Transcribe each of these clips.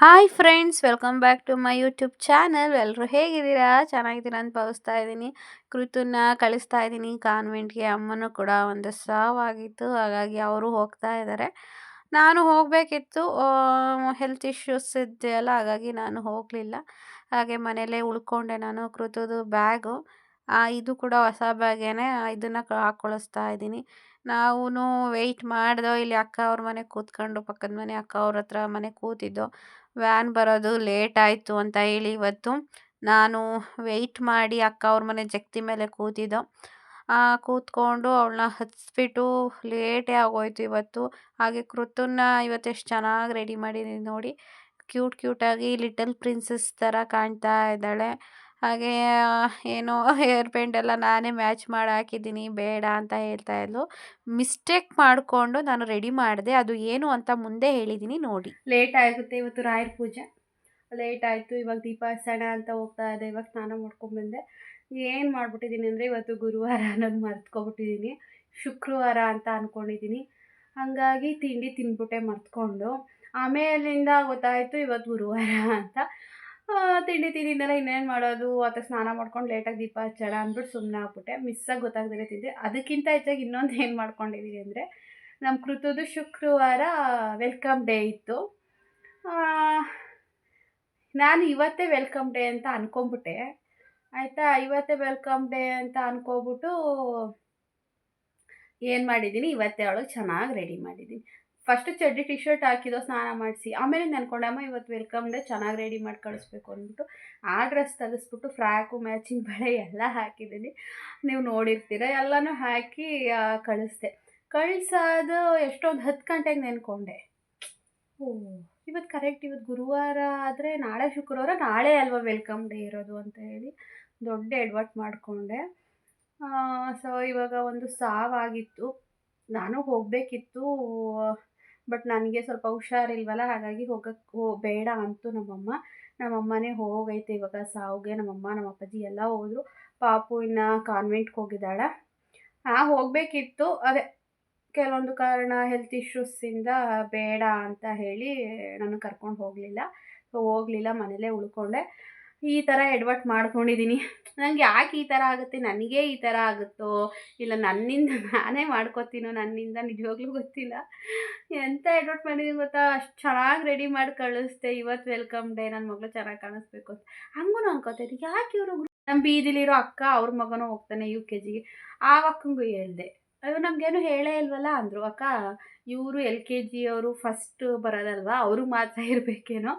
Hi friends welcome back to my YouTube channel ಎಲ್ಲರೂ ಹೇಗಿದ್ದೀರಾ? ಚೆನ್ನಾಗಿದ್ದೀರಾ ಅಂತ ಭಾವಿಸ್ತಾ ಇದ್ದೀನಿ. ಕೃತುನ ಕಳಿಸ್ತಾ ಇದ್ದೀನಿ. ಕಾನ್ವೆಂಟ್ಗೆ ಅಮ್ಮನೂ ಕೂಡ ಒಂದು ಸಾವಾಗಿತ್ತು. ಹಾಗಾಗಿ ಅವರು ಹೋಗ್ತಾ ಇದ್ದಾರೆ. ನಾನು ಹೋಗಬೇಕಿತ್ತು. ಹೆಲ್ತ್ ಇಶ್ಯೂಸ್ ಇದೆಯಲ್ಲ ಹಾಗಾಗಿ ನಾನು ಹೋಗಲಿಲ್ಲ. ಹಾಗೆ ಮನೆಯಲ್ಲೇ ಉಳ್ಕೊಂಡೆ ನಾನು ಕೃತುದು ಬ್ಯಾಗು ಇದು ಕೂಡ ಹೊಸ ಬ್ಯಾಗೇನೆ ಇದನ್ನು ಹಾಕೊಳಿಸ್ತಾ ಇದ್ದೀನಿ. ನಾವು ವೆಯ್ಟ್ ಮಾಡಿದೋ ಇಲ್ಲಿ ಅಕ್ಕ ಅವ್ರ ಮನೆ ಕೂತ್ಕೊಂಡು, ಪಕ್ಕದ ಮನೆ ಅಕ್ಕ ಅವ್ರ ಹತ್ರ ಮನೆ ಕೂತಿದ್ದೋ ವ್ಯಾನ್ ಬರೋದು ಲೇಟ್ ಆಯಿತು ಅಂತ ಹೇಳಿ ಇವತ್ತು ನಾನು ವೆಯ್ಟ್ ಮಾಡಿ ಅಕ್ಕ ಅವ್ರ ಮನೆ ಜಗ್ತಿ ಮೇಲೆ ಕೂತಿದ್ದೋ. ಕೂತ್ಕೊಂಡು ಅವಳನ್ನ ಹತ್ಸ್ಬಿಟ್ಟು ಲೇಟೇ ಆಗೋಯ್ತು ಇವತ್ತು. ಹಾಗೆ ಕೃತನ್ನ ಇವತ್ತು ಎಷ್ಟು ಚೆನ್ನಾಗಿ ರೆಡಿ ಮಾಡಿದ್ದೀನಿ ನೋಡಿ. ಕ್ಯೂಟ್ ಕ್ಯೂಟಾಗಿ ಲಿಟಲ್ ಪ್ರಿನ್ಸಸ್ ಥರ ಕಾಣ್ತಾ ಇದ್ದಾಳೆ. ಹಾಗೆ ಏನೋ ಹೇರ್ ಬ್ಯಾಂಡ್ ಎಲ್ಲ ನಾನೇ ಮ್ಯಾಚ್ ಮಾಡಿ ಹಾಕಿದ್ದೀನಿ, ಬೇಡ ಅಂತ ಹೇಳ್ತಾ ಇದ್ಲು. ಮಿಸ್ಟೇಕ್ ಮಾಡಿಕೊಂಡು ನಾನು ರೆಡಿ ಮಾಡಿದೆ. ಅದು ಏನು ಅಂತ ಮುಂದೆ ಹೇಳಿದ್ದೀನಿ ನೋಡಿ. ಲೇಟ್ ಆಗುತ್ತೆ, ಇವತ್ತು ರಾಯರ ಪೂಜೆ. ಲೇಟ್ ಆಯಿತು, ಇವಾಗ ದೀಪ ಹಚ್ಚೋಣ ಅಂತ ಹೋಗ್ತಾ ಇದೆ. ಇವಾಗ ಸ್ನಾನ ಮಾಡ್ಕೊಂಡ್ಬಂದೆ ಏನು ಮಾಡ್ಬಿಟ್ಟಿದ್ದೀನಿ ಅಂದರೆ, ಇವತ್ತು ಗುರುವಾರ ಅನ್ನೋದು ಮರ್ತ್ಕೊಬಿಟ್ಟಿದ್ದೀನಿ ಶುಕ್ರವಾರ ಅಂತ ಅಂದ್ಕೊಂಡಿದ್ದೀನಿ ಹಾಗಾಗಿ ತಿಂಡಿ ತಿಂದ್ಬಿಟ್ಟೆ ಮರ್ತ್ಕೊಂಡು. ಆಮೇಲಿಂದ ಗೊತ್ತಾಯಿತು, ಇವತ್ತು ಗುರುವಾರ ಅಂತ. ತಿಂಡಿ ತಿಂದಿದ್ದೆಲ್ಲ ಇನ್ನೇನು ಮಾಡೋದು? ಅಥವಾ ಸ್ನಾನ ಮಾಡ್ಕೊಂಡು ಲೇಟಾಗಿ ದೀಪ ಹಚ್ಚೋಣ ಅಂದ್ಬಿಟ್ಟು ಸುಮ್ಮನೆ ಆಗ್ಬಿಟ್ಟೆ. ಮಿಸ್ಸಾಗಿ ಗೊತ್ತಾಗ್ದೇ ತಿಂದೆ. ಅದಕ್ಕಿಂತ ಹೆಚ್ಚಾಗಿ ಇನ್ನೊಂದು ಏನು ಮಾಡ್ಕೊಂಡಿದ್ದೀನಿ ಅಂದರೆ ನಮ್ಮ ಕೃತದ್ದು ಶುಕ್ರವಾರ ವೆಲ್ಕಮ್ ಡೇ ಇತ್ತು. ನಾನು ಇವತ್ತೇ ವೆಲ್ಕಮ್ ಡೇ ಅಂತ ಅನ್ಕೊಂಬಿಟ್ಟೆ ಆಯಿತಾ? ಇವತ್ತೇ ವೆಲ್ಕಮ್ ಡೇ ಅಂತ ಅನ್ಕೋಬಿಟ್ಟು ಏನು ಮಾಡಿದ್ದೀನಿ? ಇವತ್ತೇ ಅವಳು ಚೆನ್ನಾಗಿ ರೆಡಿ ಮಾಡಿದ್ದೀನಿ. ಫಸ್ಟು ಚಡ್ಡಿ ಟಿ ಶರ್ಟ್ ಹಾಕಿದೋ ಸ್ನಾನ ಮಾಡಿಸಿ, ಆಮೇಲೆ ನೆನ್ಕೊಂಡೆ, ಅಮ್ಮ, ಇವತ್ತು ವೆಲ್ಕಮ್ ಡೇ ಚೆನ್ನಾಗಿ ರೆಡಿ ಮಾಡಿ ಕಳಿಸ್ಬೇಕು, ಅಂದ್ಬಿಟ್ಟು ಆ ಡ್ರೆಸ್ ತೆಗೆಸ್ಬಿಟ್ಟು ಫ್ರಾಕು ಮ್ಯಾಚಿಂಗ್ ಬಳೆ ಎಲ್ಲ ಹಾಕಿದ್ದೀನಿ. ನೀವು ನೋಡಿರ್ತೀರ, ಎಲ್ಲನೂ ಹಾಕಿ ಕಳಿಸ್ದೆ. ಕಳಿಸೋದು ಎಷ್ಟೊಂದು ಹತ್ತು ಗಂಟೆಗೆ ನೆನ್ಕೊಂಡೆ. ಓ ಇವತ್ತು ಕರೆಕ್ಟ್ ಇವತ್ತು ಗುರುವಾರ ಆದರೆ ನಾಳೆ ಶುಕ್ರವಾರ, ನಾಳೆ ಅಲ್ವಾ ವೆಲ್ಕಮ್ ಡೇ ಇರೋದು ಅಂತ ಹೇಳಿ ದೊಡ್ಡ ಎಡ್ವರ್ಟ್ ಮಾಡಿಕೊಂಡೆ. ಸೊ ಇವಾಗ ಒಂದು ಸಾವಾಗಿತ್ತು ನಾನು ಹೋಗಬೇಕಿತ್ತು ಬಟ್ ನನಗೆ ಸ್ವಲ್ಪ ಹುಷಾರಿಲ್ವಲ್ಲ? ಹಾಗಾಗಿ ಹೋಗಕ್ಕೆ ಹೋ, ಬೇಡ ಅಂತು ನಮ್ಮಮ್ಮ. ನಮ್ಮಮ್ಮನೇ ಹೋಗೈತೆ ಇವಾಗ. ಸಾವುಗೆ ನಮ್ಮಮ್ಮ ನಮ್ಮ ಅಪ್ಪಾಜಿ ಎಲ್ಲ ಹೋದರು. ಪಾಪು ಇನ್ನು ಕಾನ್ವೆಂಟ್ಗೆ ಹೋಗಿದ್ದಾಳೆ. ಹಾಂ, ಹೋಗಬೇಕಿತ್ತು. ಅದೇ ಕೆಲವೊಂದು ಕಾರಣ ಹೆಲ್ತ್ ಇಶ್ಯೂಸಿಂದ ಬೇಡ ಅಂತ ಹೇಳಿ ನಾನು ಕರ್ಕೊಂಡು ಹೋಗಲಿಲ್ಲ. ಸೊ ಹೋಗಲಿಲ್ಲ. ಮನೇಲೇ ಉಳ್ಕೊಂಡೆ. ಈ ಥರ ಎಡ್ವರ್ಟ್ ಮಾಡ್ಕೊಂಡಿದ್ದೀನಿ ನನಗೆ ಯಾಕೆ ಈ ಥರ ಆಗುತ್ತೆ? ನನಗೇ ಈ ಥರ ಆಗುತ್ತೋ? ಇಲ್ಲ, ನನ್ನಿಂದ ನಾನೇ ಮಾಡ್ಕೋತೀನೋ? ನನ್ನಿಂದ ನಿಜವಾಗ್ಲೂ ಗೊತ್ತಿಲ್ಲ. ಎಂಥ ಎಡ್ವರ್ಟ್ ಮಾಡಿದೀನಿ ಗೊತ್ತಾ? ಅಷ್ಟು ಚೆನ್ನಾಗಿ ರೆಡಿ ಮಾಡಿ ಕಳಿಸ್ದೆ. ಇವತ್ತು ವೆಲ್ಕಮ್ ಡೇ ನನ್ನ ಮಗಳು ಚೆನ್ನಾಗಿ ಕಾಣಿಸ್ಬೇಕು ಅಂತ. ಹಂಗೂ ಅನ್ಕೋತಾ ಯಾಕೆ ಇವರು ನಮ್ಮ ಬೀದಿಲಿರೋ ಅಕ್ಕ ಅವ್ರ ಮಗನೂ ಹೋಗ್ತಾನೆ ಯು ಕೆ ಜಿಗೆ ಆ ಅಕ್ಕಂಗೂ ಹೇಳ್ದೆ. ಅಯ್ಯೋ, ನಮಗೇನು ಹೇಳೇ ಇಲ್ವಲ್ಲ ಅಂದರು. ಅಕ್ಕ, ಇವರು ಎಲ್ ಕೆ ಜಿಯವರು ಫಸ್ಟ್ ಬರೋದಲ್ವಾ? ಅವರು ಮಾತ್ರ ಇರಬೇಕೇನೋ?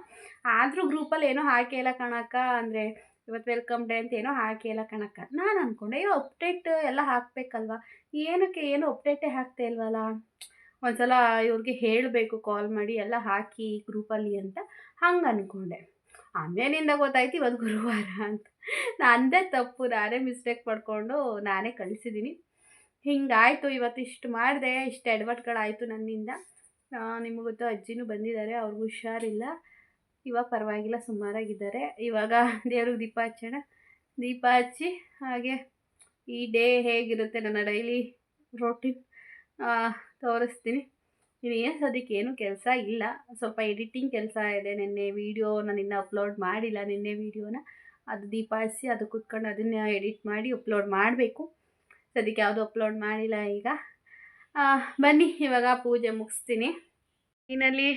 ಆದರೂ ಗ್ರೂಪಲ್ಲಿ ಏನೋ ಹಾಕಿಲ್ಲ ಕಣಕ್ಕ, ಅಂದರೆ ಇವತ್ತು ವೆಲ್ಕಮ್ ಡೇ ಅಂತ ಏನೋ ಹಾಕಿಲ್ಲ ಕಣಕ್ಕ. ನಾನು ಅಂದ್ಕೊಂಡೆ ಅಯ್ಯೋ ಅಪ್ಡೇಟ್ ಎಲ್ಲ ಹಾಕಬೇಕಲ್ವ? ಏನಕ್ಕೆ ಏನು ಅಪ್ಡೇಟೇ ಹಾಕ್ತಾ ಇಲ್ವಲ್ಲ? ಒಂದ್ಸಲ ಇವ್ರಿಗೆ ಹೇಳಬೇಕು ಕಾಲ್ ಮಾಡಿ, ಎಲ್ಲ ಹಾಕಿ ಗ್ರೂಪಲ್ಲಿ ಅಂತ ಹಂಗೆ ಅಂದ್ಕೊಂಡೆ ಆಮೇಲಿಂದ ಗೊತ್ತಾಯ್ತು ಇವತ್ತು ಗುರುವಾರ ಅಂತ. ನಂದೇ ತಪ್ಪು, ನಾನೇ ಮಿಸ್ಟೇಕ್ ಪಡ್ಕೊಂಡು ನಾನೇ ಕಳಿಸಿದ್ದೀನಿ ಹಿಂಗಾಯಿತು, ಇವತ್ತು ಇಷ್ಟು ಮಾಡಿದೆ, ಇಷ್ಟು ಎಡವಟ್ಗಳಾಯಿತು ನನ್ನಿಂದ. ನಿಮಗೆ ಗೊತ್ತು, ಅಜ್ಜಿನೂ ಬಂದಿದ್ದಾರೆ, ಅವ್ರಿಗೂ ಹುಷಾರಿಲ್ಲ. ಇವಾಗ ಪರವಾಗಿಲ್ಲ, ಸುಮಾರಾಗಿದ್ದಾರೆ. ಇವಾಗ ದೇವ್ರಿಗೆ ದೀಪ ಹಚ್ಚೋಣ. ದೀಪ ಹಚ್ಚಿ, ಹಾಗೆ ಈ ಡೇ ಹೇಗಿರುತ್ತೆ ನನ್ನ ಡೈಲಿ ರೋಟೀನ್ ತೋರಿಸ್ತೀನಿ. ಏನು ಸದ್ಯಕ್ಕೆ ಏನು ಕೆಲಸ ಇಲ್ಲ. ಸ್ವಲ್ಪ ಎಡಿಟಿಂಗ್ ಕೆಲಸ ಇದೆ. ನಿನ್ನೆ ವೀಡಿಯೋ ನಾನು ಇನ್ನೂ ಅಪ್ಲೋಡ್ ಮಾಡಿಲ್ಲ, ನಿನ್ನೆ ವೀಡಿಯೋನ. ಅದು ದೀಪ ಹಚ್ಚಿ, ಅದು ಕೂತ್ಕೊಂಡು ಅದನ್ನು ಎಡಿಟ್ ಮಾಡಿ, ಅಪ್ಲೋಡ್ ಮಾಡಬೇಕು. ಸದ್ಯಕ್ಕೆ ಯಾವುದು ಅಪ್ಲೋಡ್ ಮಾಡಿಲ್ಲ ಈಗ. ಬನ್ನಿ, ಇವಾಗ ಪೂಜೆ ಮುಗಿಸ್ತೀನಿ. ಇನ್ನಲ್ಲಿ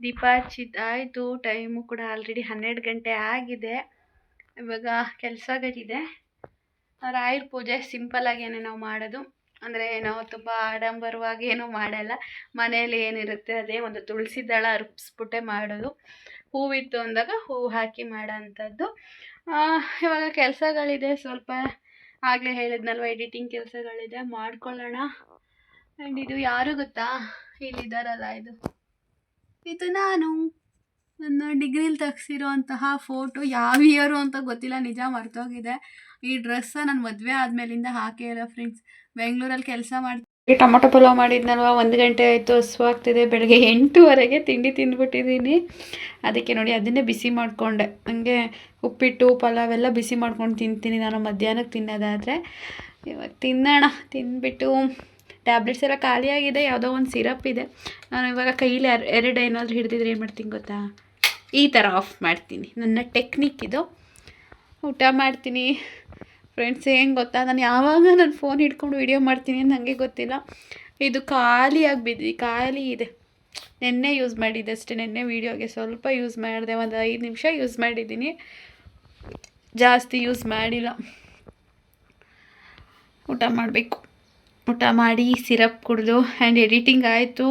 ದೀಪ ಹಚ್ಚಿದ್ದಾಯಿತು ಟೈಮು ಕೂಡ ಆಲ್ರೆಡಿ ಹನ್ನೆರಡು ಗಂಟೆ ಆಗಿದೆ. ಇವಾಗ ಕೆಲಸಗಳಿದೆ ರಾಯರ ಪೂಜೆ ಸಿಂಪಲ್ಲಾಗೇನೆ ನಾವು ಮಾಡೋದು. ಅಂದರೆ ನಾವು ತುಂಬ ಆಡಂಬರವಾಗಿ ಏನೂ ಮಾಡಲ್ಲ. ಮನೆಯಲ್ಲಿ ಏನಿರುತ್ತೆ ಅದೇ ಒಂದು ತುಳಸಿ ದಳ ಅರ್ಪಿಸ್ಬಿಟ್ಟೆ ಮಾಡೋದು. ಹೂವಿತ್ತು ಅಂದಾಗ ಹೂವು ಹಾಕಿ ಮಾಡೋ ಅಂಥದ್ದು. ಇವಾಗ ಕೆಲಸಗಳಿದೆ, ಸ್ವಲ್ಪ ಆಗಲೇ ಹೇಳಿದ್ನಲ್ವ ಎಡಿಟಿಂಗ್ ಕೆಲಸಗಳಿದೆ, ಮಾಡ್ಕೊಳ್ಳೋಣ. ಆ್ಯಂಡ್ ಇದು ಯಾರು ಗೊತ್ತಾ? ಇಲ್ಲಿದ್ದಾರಲ್ಲ ಇದು. ಇದು ನಾನು. ನನ್ನ ಡಿಗ್ರಿಲಿ ತೆಗ್ಸಿರೋ ಅಂತಹ ಫೋಟೋ ಯಾವ ಇಯರು ಅಂತ ಗೊತ್ತಿಲ್ಲ, ನಿಜ ಮರ್ತೋಗಿದೆ. ಈ ಡ್ರೆಸ್ಸ ನಾನು ಮದುವೆ ಆದಮೇಲಿಂದ ಹಾಕೇ ಇಲ್ಲ ಫ್ರೆಂಡ್ಸ್ ಬೆಂಗಳೂರಲ್ಲಿ ಕೆಲಸ ಮಾಡ್ತೀನಿ ಟೊಮೊಟೊ ಪಲಾವ್ ಮಾಡಿದ್ನಲ್ವ? ಒಂದು ಗಂಟೆ ಆಯಿತು ಹಸುವಾಗ್ತಿದೆ ಬೆಳಗ್ಗೆ ಎಂಟೂವರೆಗೆ ತಿಂಡಿ ತಿಂದ್ಬಿಟ್ಟಿದ್ದೀನಿ. ಅದಕ್ಕೆ ನೋಡಿ, ಅದನ್ನೇ ಬಿಸಿ ಮಾಡಿಕೊಂಡೆ. ಹಂಗೆ ಉಪ್ಪಿಟ್ಟು, ಪಲಾವ್ ಎಲ್ಲ ಬಿಸಿ ಮಾಡ್ಕೊಂಡು ತಿಂತೀನಿ ನಾನು ಮಧ್ಯಾಹ್ನಕ್ಕೆ ತಿನ್ನೋದಾದರೆ. ಇವಾಗ ತಿನ್ನೋಣ, ತಿಂದ್ಬಿಟ್ಟು. ಟ್ಯಾಬ್ಲೆಟ್ಸ್ ಎಲ್ಲ ಖಾಲಿಯಾಗಿದೆ, ಯಾವುದೋ ಒಂದು ಸಿರಪ್ ಇದೆ. ನಾನು ಇವಾಗ ಕೈಲಿ ಎರಡು ಏನಾದರೂ ಹಿಡಿದಿದ್ರೆ ಏನು ಮಾಡ್ತೀನಿ ಗೊತ್ತಾ? ಈ ಥರ ಆಫ್ ಮಾಡ್ತೀನಿ. ನನ್ನ ಟೆಕ್ನಿಕ್ ಇದು. ಊಟ ಮಾಡ್ತೀನಿ. ಫ್ರೆಂಡ್ಸ್ ಏನು ಗೊತ್ತಾ? ನಾನು ಯಾವಾಗ ನಾನು ಫೋನ್ ಹಿಡ್ಕೊಂಡು ವೀಡಿಯೋ ಮಾಡ್ತೀನಿ ಅಂತ ನನಗೆ ಗೊತ್ತಿಲ್ಲ. ಇದು ಖಾಲಿಯಾಗಿ ಬಿದ್ದಿ ಖಾಲಿ ಇದೆ. ನೆನ್ನೆ ಯೂಸ್ ಮಾಡಿದ್ದೆ ಅಷ್ಟೇ, ನೆನ್ನೆ ವೀಡಿಯೋಗೆ ಸ್ವಲ್ಪ ಯೂಸ್ ಮಾಡಿದೆ, ಒಂದು ಐದು ನಿಮಿಷ ಯೂಸ್ ಮಾಡಿದ್ದೀನಿ. ಜಾಸ್ತಿ ಯೂಸ್ ಮಾಡಿಲ್ಲ. ಊಟ ಮಾಡಬೇಕು. ಊಟ ಮಾಡಿ ಸಿರಪ್ ಕುಡಿದು ಆ್ಯಂಡ್ ಎಡಿಟಿಂಗ್ ಆಯಿತು.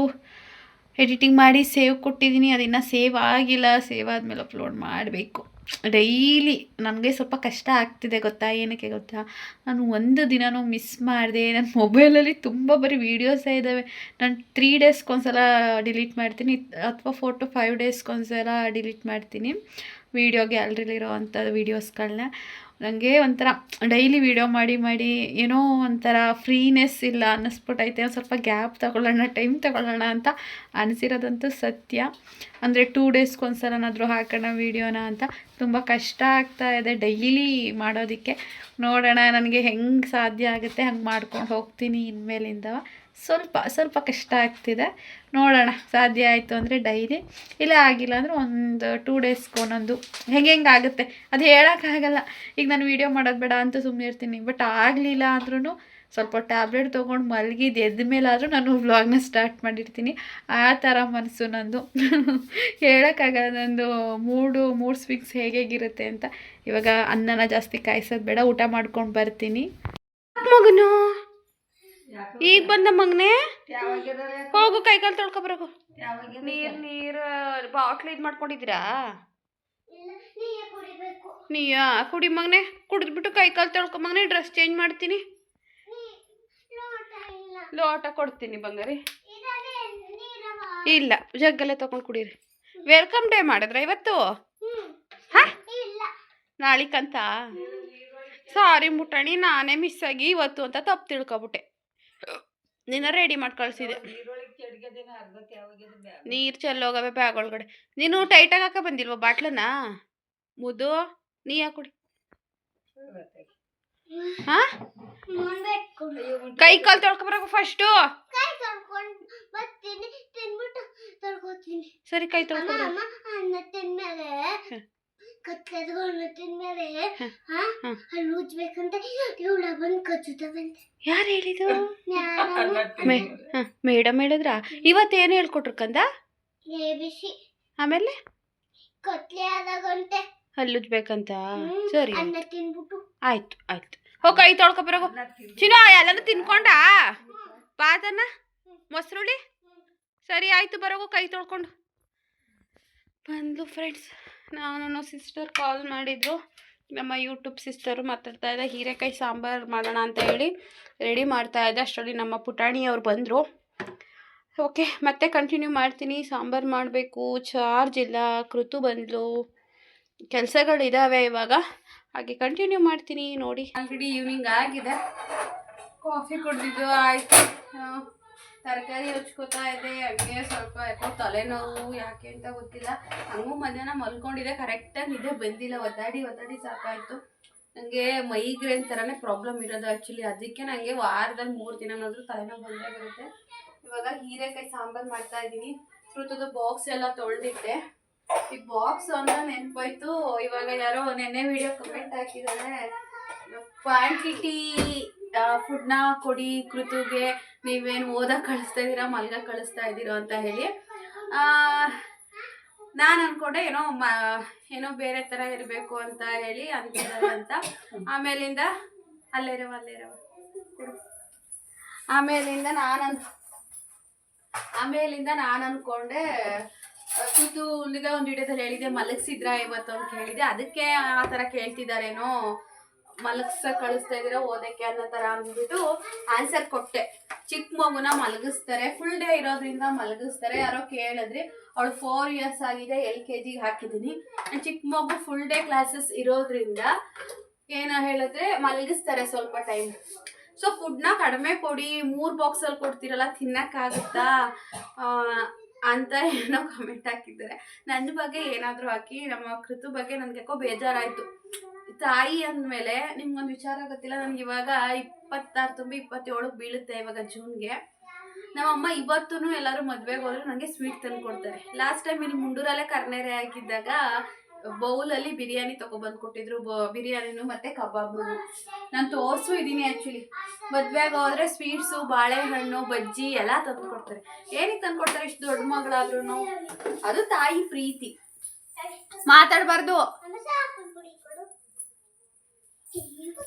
ಎಡಿಟಿಂಗ್ ಮಾಡಿ ಸೇವ್ ಕೊಟ್ಟಿದ್ದೀನಿ, ಅದಿನ್ನೂ ಸೇವ್ ಆಗಿಲ್ಲ ಸೇವ್ ಆದಮೇಲೆ ಅಪ್ಲೋಡ್ ಮಾಡಬೇಕು. ಡೈಲಿ ನನಗೆ ಸ್ವಲ್ಪ ಕಷ್ಟ ಆಗ್ತಿದೆ ಗೊತ್ತಾ? ಏನಕ್ಕೆ ಗೊತ್ತಾ? ನಾನು ಒಂದು ದಿನನೂ ಮಿಸ್ ಮಾಡಿದೆ. ನನ್ನ ಮೊಬೈಲಲ್ಲಿ ತುಂಬ ಬರೀ ವೀಡಿಯೋಸೇ ಇದ್ದಾವೆ ನಾನು ತ್ರೀ ಡೇಸ್ಗೊಂದ್ಸಲ ಡಿಲೀಟ್ ಮಾಡ್ತೀನಿ. ಅಥವಾ ಫೋರ್ ಟು ಫೈವ್ ಡೇಸ್ಗೊಂದ್ಸಲ ಡಿಲೀಟ್ ಮಾಡ್ತೀನಿ. ವೀಡಿಯೋ ಗ್ಯಾಲ್ರಿಲಿರೋ ಅಂಥ ವೀಡಿಯೋಸ್ಗಳನ್ನ ನನಗೆ ಒಂಥರ ಡೈಲಿ ವೀಡಿಯೋ ಮಾಡಿ ಮಾಡಿ ಏನೋ ಒಂಥರ ಫ್ರೀನೆಸ್ ಇಲ್ಲ ಅನ್ನಿಸ್ಬಿಟ್ಟೈತೆ ಒಂದು ಸ್ವಲ್ಪ ಗ್ಯಾಪ್ ತಗೊಳ್ಳೋಣ ಟೈಮ್ ತಗೊಳ್ಳೋಣ ಅಂತ ಅನಿಸಿರೋದಂತೂ ಸತ್ಯ. ಅಂದರೆ ಟೂ ಡೇಸ್ಗೊಂದ್ಸಲನಾದರೂ ಹಾಕೋಣ ವೀಡಿಯೋನ ಅಂತ ತುಂಬ ಕಷ್ಟ ಆಗ್ತಾ ಇದೆ ಡೈಲಿ ಮಾಡೋದಕ್ಕೆ. ನೋಡೋಣ, ನನಗೆ ಹೆಂಗೆ ಸಾಧ್ಯ ಆಗುತ್ತೆ ಹಂಗೆ ಮಾಡ್ಕೊಂಡು ಹೋಗ್ತೀನಿ ಇನ್ಮೇಲಿಂದ. ಸ್ವಲ್ಪ ಸ್ವಲ್ಪ ಕಷ್ಟ ಆಗ್ತಿದೆ. ನೋಡೋಣ, ಸಾಧ್ಯ ಆಯಿತು ಅಂದರೆ ಡೈಲಿ. ಇಲ್ಲ ಆಗಿಲ್ಲ ಅಂದರೆ ಒಂದು ಟೂ ಡೇಸ್ಗೆ ಒಂದೊಂದು. ಹೆಂಗೆ ಹೆಂಗೆ ಆಗುತ್ತೆ? ಅದು ಹೇಳೋಕ್ಕಾಗಲ್ಲ ಈಗ ನಾನು ವೀಡಿಯೋ ಮಾಡೋದು ಬೇಡ ಅಂತ ಸುಮ್ಮನೆ ಇರ್ತೀನಿ. ಬಟ್ ಆಗಲಿಲ್ಲ ಅಂದ್ರೂ ಸ್ವಲ್ಪ ಟ್ಯಾಬ್ಲೆಟ್ ತೊಗೊಂಡು ಮಲಗಿದ್ದು ಎದ್ದ ಮೇಲಾದರೂ ನಾನು ವ್ಲಾಗ್ನ ಸ್ಟಾರ್ಟ್ ಮಾಡಿರ್ತೀನಿ. ಆ ಥರ ಮನಸ್ಸು ನಂದು. ಹೇಳೋಕ್ಕಾಗಲ್ಲ ನಂದು ಮೂಡು, ಮೂಡ್ ಸ್ವಿಂಗ್ಸ್ ಹೇಗೆ ಹೇಗಿರುತ್ತೆ ಅಂತ. ಇವಾಗ ಅನ್ನನ ಜಾಸ್ತಿ ಕಾಯಿಸೋದು ಬೇಡ. ಊಟ ಮಾಡ್ಕೊಂಡು ಬರ್ತೀನಿ. ಮಗನು. ಈಗ ಬಂದ ಮಗನೆ? ಹೋಗು ಕೈಕಾಲು ತೊಳ್ಕೊಬರೋಗು ನೀರು ನೀರು ಬಾಟ್ಲಿ ಇದು ಮಾಡ್ಕೊಂಡಿದ್ದೀರಾ? ನೀಯಾ ಕುಡಿ ಮಗನೆ. ಕುಡಿದ್ಬಿಟ್ಟು ಕೈಕಾಲು ತೊಳ್ಕೊ ಮಗನೆ ಡ್ರೆಸ್ ಚೇಂಜ್ ಮಾಡ್ತೀನಿ. ಲೋಟ ಕೊಡ್ತೀನಿ ಬಂಗಾರಿ. ಇಲ್ಲ ಜಗ್ಗಲ್ಲೇ ತಗೊಂಡು ಕುಡೀರಿ. ವೆಲ್ಕಮ್ ಡೇ ಮಾಡಿದ್ರ ಇವತ್ತು? ಹಾ? ನಾಳಿಕಂತ? ಸಾರಿ ಮುಟ್ಟಣಿ ನಾನೇ ಮಿಸ್ ಆಗಿ ಇವತ್ತು ಅಂತ ತಪ್ಪು ತಿಳ್ಕೊಬಿಟ್ಟೆ. ನಿನ್ನ ರೆಡಿ ಮಾಡಿ ಕಳ್ಸಿದೆ. ನೀರು ಚೆಲ್ಲೋಗವೆ ಬ್ಯಾಗ್ ಒಳಗಡೆ. ನೀನು ಟೈಟಾಗಿ ಹಾಕ ಬಂದಿಲ್ವಾ ಬಾಟ್ಲನ್ನ? ಮುದ್ದು ನೀ ಹಾಕೊಡಿ ಕುಡಿ? ಹಾ? ಕೈ ಕಾಲು ತೊಳ್ಕೊಬರಬೇಕು ಫಸ್ಟು ಸರಿ ಕೈ ತೊಳ್ಕೊಬರ ಹ. ಹಾ ಹ. ಅಲ್ಲಿ ಉಜ್ಬೇಕಂತ ಇವಳ ಬಂದು ಕಚ್ಚುತ್ತವಂತೆ ಯಾರು ಹೇಳಿದ್ರು ಹಾಂ ಮೇಡಮ್ ಹೇಳಿದ್ರಾ? ಇವತ್ತೇನು ಹೇಳ್ಕೊಟ್ರು ಕಂದ? A B C. ಆಮೇಲೆ? ಕತ್ಲೆ ಆದ ಗಂಟೆ ಹಲ್ಲುಜ್ಬೇಕಂತ ಹ್ಮ್. ಸರಿ ಅನ್ನ ತಿನ್ಬಿಟ್ಟು. ಆಯ್ತು ಆಯ್ತು. ಹೋಗ ಕೈ ತೊಳ್ಕೊಬರಗು ಚಿನ್ನು ಎಲ್ಲನೂ ತಿನ್ಕೊಂಡ? ಬಾತನ್ನ ಮೊಸರುಳಿ ಸರಿ ಆಯ್ತು ಬರೋಗು ಕೈ ತೊಳ್ಕೊಂಡು. ಬಂದ್ಲು ಫ್ರೆಂಡ್ಸ್ ನಾನು ಸಿಸ್ಟರ್ ಕಾಲ್ ಮಾಡಿದ್ರು. ನಮ್ಮ ಯೂಟ್ಯೂಬ್ ಸಿಸ್ಟರು ಮಾತಾಡ್ತಾ ಇದ್ದೆ ಹೀರೆಕಾಯಿ ಸಾಂಬಾರು ಮಾಡೋಣ ಅಂತ ಹೇಳಿ ರೆಡಿ ಮಾಡ್ತಾ ಇದ್ದೆ ಅಷ್ಟರಲ್ಲಿ ನಮ್ಮ ಪುಟಾಣಿ ಅವ್ರು ಬಂದರು. ಓಕೆ ಮತ್ತೆ ಕಂಟಿನ್ಯೂ ಮಾಡ್ತೀನಿ. ಸಾಂಬಾರು ಮಾಡಬೇಕು. ಚಾರ್ಜ್ ಇಲ್ಲ. ಕೃತು ಬಂದಲು. ಕೆಲಸಗಳಿದ್ದಾವೆ ಇವಾಗ. ಹಾಗೆ ಕಂಟಿನ್ಯೂ ಮಾಡ್ತೀನಿ ನೋಡಿ. ಆಲ್ರೆಡಿ ಈವ್ನಿಂಗ್ ಆಗಿದೆ. ಕಾಫಿ ಕುಡಿದಿದ್ದು, ಆಯಿತು. ತರಕಾರಿ ಹಚ್ಕೋತಾ ಇದೆ ಹಂಗೆ ಸ್ವಲ್ಪ ಯಾಕೋ ತಲೆನೋವು, ಯಾಕೆ ಅಂತ ಗೊತ್ತಿಲ್ಲ. ಹಂಗು ಮಧ್ಯಾಹ್ನ ಮಲ್ಕೊಂಡಿದೆ ಕರೆಕ್ಟಾಗಿ ನಿದ್ದೆ ಬಂದಿಲ್ಲ. ಒದ್ದಾಡಿ ಒದ್ದಾಡಿ ಸಾಕಾಯಿತು. ನನಗೆ ಮೈಗ್ರೇನ್ ಥರನೇ ಪ್ರಾಬ್ಲಮ್ ಇರೋದು ಆ್ಯಕ್ಚುಲಿ ಅದಕ್ಕೆ ನನಗೆ ವಾರದಲ್ಲಿ ಮೂರು ದಿನನಾದರೂ ತಲೆನೋವು ಬಂದೇ ಬರುತ್ತೆ. ಇವಾಗ ಹೀರೆಕಾಯಿ ಸಾಂಬಾರು ಮಾಡ್ತಾ ಇದ್ದೀನಿ. ಫ್ರೂತದ ಬಾಕ್ಸ್ ಎಲ್ಲ ತೊಳೆದಿದ್ದೆ ಈ ಬಾಕ್ಸ್ ಅಂತ ನೆನಪಾಯ್ತು. ಇವಾಗ ಯಾರೋ ನೆನ್ನೆ ವಿಡಿಯೋ ಕಮೆಂಟ್ ಹಾಕಿದ್ದಾರೆ. ಕ್ವಾಂಟಿಟಿ ಫುಡ್ನ ಕೊಡಿ ಕೃತುಗೆ ನೀವೇನು ಓದಕ್ಕೆ ಕಳಿಸ್ತಾ ಇದ್ದೀರಾ, ಮಲ್ಗ ಕಳಿಸ್ತಾ ಇದ್ದೀರೋ ಅಂತ ಹೇಳಿ. ನಾನು ಅನ್ಕೊಂಡೆ ಏನೋ ಮ, ಏನೋ ಬೇರೆ ಥರ ಇರಬೇಕು ಅಂತ ಹೇಳಿ ಅಂತಿದ್ದಾರೆ ಅಂತ. ಆಮೇಲಿಂದ ಅಲ್ಲೇರವ ಅಲ್ಲೇರವ. ಆಮೇಲಿಂದ ನಾನು ಅನ್, ಆಮೇಲಿಂದ ನಾನು ಅನ್ಕೊಂಡೆ ಕೂತು ಒಂದಿಗೆ ಒಂದು ವಿಡಿಯೋದಲ್ಲಿ ಹೇಳಿದೆ ಮಲಗಿಸಿದ್ರ ಇವತ್ತು ಅಂತ ಹೇಳಿದೆ ಅದಕ್ಕೆ ಆ ಥರ ಕೇಳ್ತಿದ್ದಾರೇನೋ ಮಲಗ್ಸ ಕಳಿಸ್ತಾ ಇದೀರ ಓದಕ್ಕೆ ಅನ್ನೋ ತರ ಅಂದ್ಬಿಟ್ಟು ಆನ್ಸರ್ ಕೊಟ್ಟೆ. ಚಿಕ್ಕ ಮಗುನ ಮಲಗಿಸ್ತಾರೆ. ಫುಲ್ ಡೇ ಇರೋದ್ರಿಂದ ಮಲಗಿಸ್ತಾರೆ. ಯಾರೋ ಕೇಳಿದ್ರಿ, ಅವಳು ಫೋರ್ ಇಯರ್ಸ್ ಆಗಿದೆ ಎಲ್ ಕೆ ಜಿಗೆ ಹಾಕಿದ್ದೀನಿ. ಚಿಕ್ಕ ಮಗು ಫುಲ್ ಡೇ ಕ್ಲಾಸಸ್ ಇರೋದ್ರಿಂದ ಏನ ಹೇಳಿದ್ರೆ, ಮಲಗಿಸ್ತಾರೆ ಸ್ವಲ್ಪ ಟೈಮ್ ಸೊ ಫುಡ್ನ ಕಡಿಮೆ ಕೊಡಿ. ಮೂರು ಬಾಕ್ಸಲ್ಲಿ ಕೊಡ್ತೀರಲ್ಲ, ತಿನ್ನಕ್ಕಾಗುತ್ತಾ? ಅಂತ ಏನೋ ಕಮೆಂಟ್ ಹಾಕಿದ್ದಾರೆ. ನನ್ನ ಬಗ್ಗೆ ಏನಾದರೂ ಹಾಕಿ, ನಮ್ಮ ಕೃತು ಬಗ್ಗೆ ನನಗೆ ಯಾಕೋ ಬೇಜಾರಾಯಿತು. ತಾಯಿ ಅಂದಮೇಲೆ ನಿಮ್ಗೊಂದು ವಿಚಾರ ಗೊತ್ತಿಲ್ಲ, ನನಗೆ ಇವಾಗ ಇಪ್ಪತ್ತಾರು ತುಂಬಿ ಇಪ್ಪತ್ತೇಳಕ್ಕೆ ಬೀಳುತ್ತೆ ಇವಾಗ ಜೂನ್ಗೆ. ನಮ್ಮಮ್ಮ ಇವತ್ತೂ ಎಲ್ಲರೂ ಮದುವೆಗೆ ಹೋದ್ರೆ ನನಗೆ ಸ್ವೀಟ್ ತಂದು ಕೊಡ್ತಾರೆ. ಲಾಸ್ಟ್ ಟೈಮ್ ಇಲ್ಲಿ ಮುಂಡೂರಲ್ಲೇ ಕರ್ನೇರೆ ಆಗಿದ್ದಾಗ ಬೌಲಲ್ಲಿ ಬಿರಿಯಾನಿ ತಗೊಬಂದು ಕೊಟ್ಟಿದ್ರು, ಬ- ಬಿರಿಯಾನಿನು ಮತ್ತೆ ಕಬಾಬ್ ನಾನು ತೋರಿಸು ಇದ್ದೀನಿ ಆ್ಯಕ್ಚುಲಿ ಮದುವೆಗೆ ಹೋದ್ರೆ ಸ್ವೀಟ್ಸು, ಬಾಳೆಹಣ್ಣು, ಬಜ್ಜಿ ಎಲ್ಲ ತಂದು ಕೊಡ್ತಾರೆ. ಏನಕ್ಕೆ ತಂದು ಕೊಡ್ತಾರೆ, ಇಷ್ಟು ದೊಡ್ಡ ಮಗಳಾದ್ರೂ ಅದು ತಾಯಿ ಪ್ರೀತಿ. ಮಾತಾಡಬಾರ್ದು ಅಮ್ಮ ಸಾಕು ಪುಡಿ ಕೊಡು